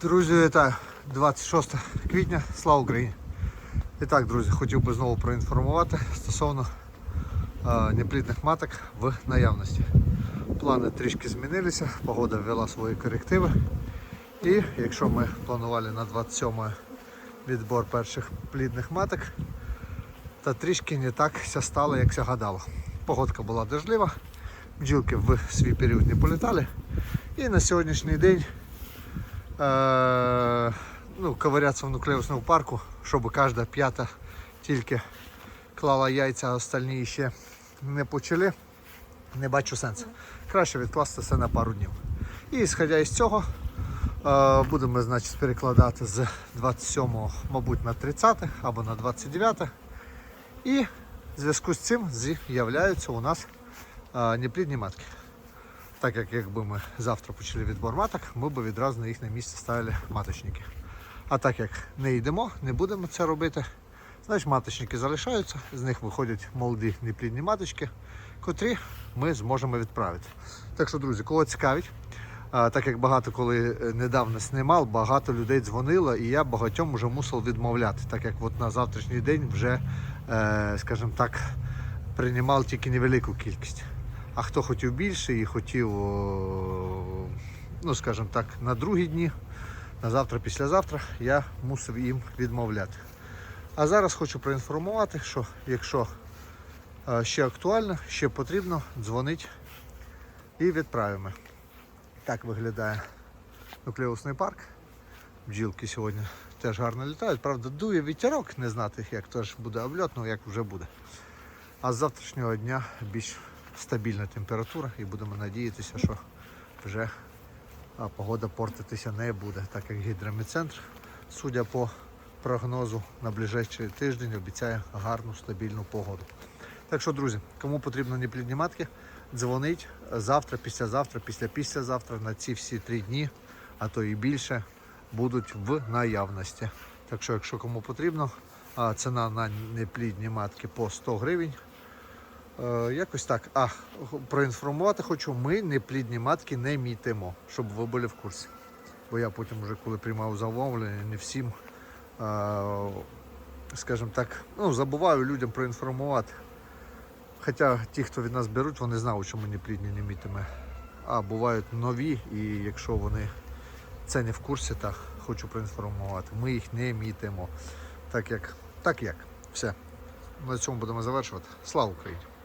Друзі, вітаю! 26 квітня, слава Україні! І так, друзі, хотів би знову проінформувати стосовно е, неплідних маток в наявності. Плани трішки змінилися, погода ввела свої корективи. І якщо ми планували на 27 відбор перших плідних маток, та трішки не так ся стало, як ся гадало. Погодка була дождлива, бджілки в свій період не політали. І на сьогоднішній день е, ну, ковыряться в нуклеусному парку, щоб кожна п'ята тільки клала яйця, а остальні ще не почали. Не бачу сенсу. Краще відкласти це на пару днів. І сходя із цього, е, будемо значить, перекладати з 27, мабуть, на 30 або на 29. І в зв'язку з цим з'являються у нас е, неплідні матки. Так як якби ми завтра почали відбор маток, ми б відразу на їхнє місце ставили маточники. А так як не йдемо, не будемо це робити, значить маточники залишаються, з них виходять молоді неплідні маточки, котрі ми зможемо відправити. Так що, друзі, кого цікавить, так як багато коли е, недавно знімав, багато людей дзвонило, і я багатьом вже мусив відмовляти, так як от на завтрашній день вже, е, скажімо так, приймав тільки невелику кількість. А хто хотів більше і хотів, ну скажімо так, на другі дні, на завтра, післязавтра, я мусив їм відмовляти. А зараз хочу проінформувати, що якщо е, ще актуально, ще потрібно, дзвонить і відправимо. Так виглядає нуклеусний парк. Бджілки сьогодні теж гарно літають. Правда, дує вітерок, не знати, як теж буде обльот, ну як вже буде. А з завтрашнього дня більш стабільна температура і будемо надіятися, що вже погода портитися не буде, так як гідрометцентр, судя по прогнозу, на ближайший тиждень обіцяє гарну стабільну погоду. Так що, друзі, кому потрібно неплідні матки, дзвонить завтра, післязавтра, після післязавтра на ці всі три дні, а то і більше, будуть в наявності. Так що, якщо кому потрібно, ціна на неплідні матки по 100 гривень. Е, якось так. А, проінформувати хочу, ми неплідні матки не мітимо, щоб ви були в курсі. Бо я потім, вже коли приймав замовлення, не всім, е, скажімо так, ну, забуваю людям проінформувати. Хоча ті, хто від нас беруть, вони знають, що ми неплідні не мітимо. А бувають нові, і якщо вони це не в курсі, так хочу проінформувати. Ми їх не мітимо. Так як, так як. Все. На цьому будемо завершувати. Слава Україні!